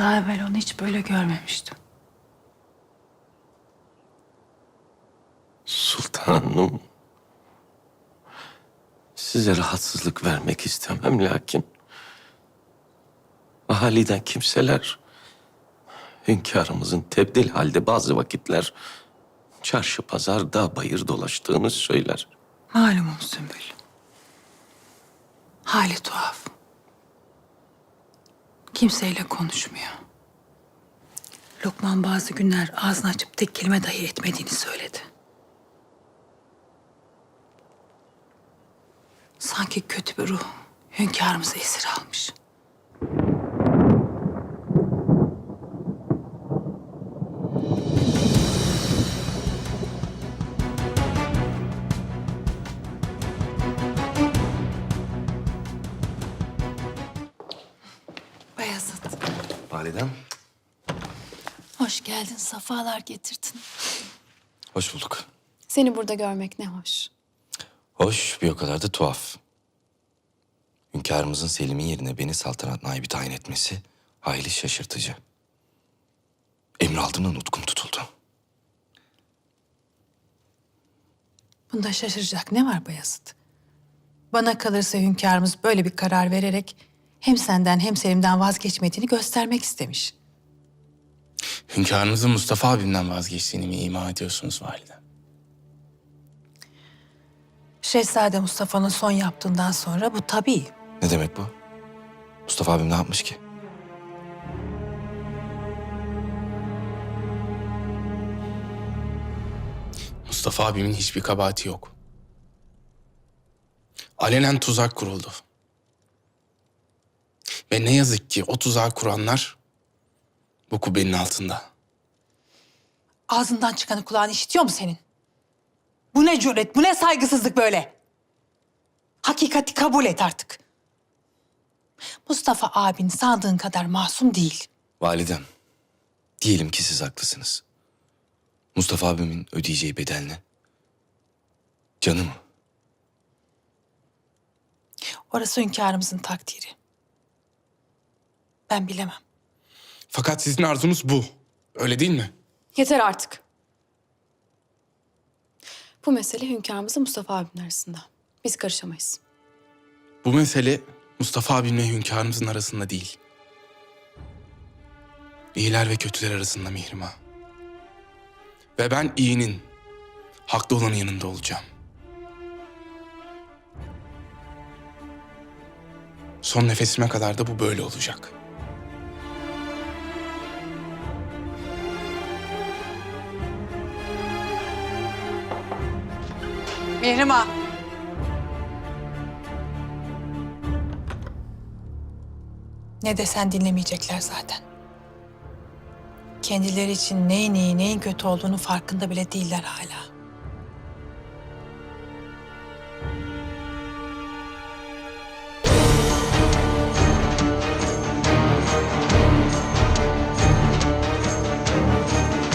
Daha evvel onu hiç böyle görmemiştim. Sultanım. Size rahatsızlık vermek istemem lakin... ...validen kimseler... ...hünkârımızın tebdil halde bazı vakitler... ...çarşı pazar dağ bayır dolaştığını söyler. Malumum Sümbül. Hali tuhaf. Kimseyle konuşmuyor. Lokman bazı günler ağzını açıp tek kelime dahi etmediğini söyledi. Sanki kötü bir ruh hünkârımızı esir almış. Bayezid. Validem. Hoş geldin, safalar getirdin. Hoş bulduk. Seni burada görmek ne hoş. Hoş bir o kadar da tuhaf. Hünkârımızın Selim'in yerine beni saltanat naibi tayin etmesi hayli şaşırtıcı. Emir aldığımda nutkum tutuldu. Bunda şaşıracak ne var Bayezid? Bana kalırsa hünkârımız böyle bir karar vererek hem senden hem Selim'den vazgeçmediğini göstermek istemiş. Hünkârınızın Mustafa abimden vazgeçtiğini mi ima ediyorsunuz validem? Şehzade Mustafa'nın son yaptığından sonra bu tabii. Ne demek bu? Mustafa abim ne yapmış ki? Mustafa abimin hiçbir kabahati yok. Alenen tuzak kuruldu. Ve ne yazık ki o tuzağı kuranlar bu kubbenin altında. Ağzından çıkanı kulağın işitiyor mu senin? Bu ne cüret, bu ne saygısızlık böyle? Hakikati kabul et artık. Mustafa abin sandığın kadar masum değil. Validem. Diyelim ki siz haklısınız. Mustafa abimin ödeyeceği bedel ne? Canı mı? Orası hünkârımızın takdiri. Ben bilemem. Fakat sizin arzunuz bu. Öyle değil mi? Yeter artık. Bu mesele hünkârımızla Mustafa abimin arasında. Biz karışamayız. Bu mesele Mustafa abimle hünkârımızın arasında değil. İyiler ve kötüler arasında Mihrimah. Ve ben iyinin, haklı olanın yanında olacağım. Son nefesime kadar da bu böyle olacak. Mihrimah. Ne desen dinlemeyecekler zaten. Kendileri için neyin iyi neyin kötü olduğunu farkında bile değiller hala.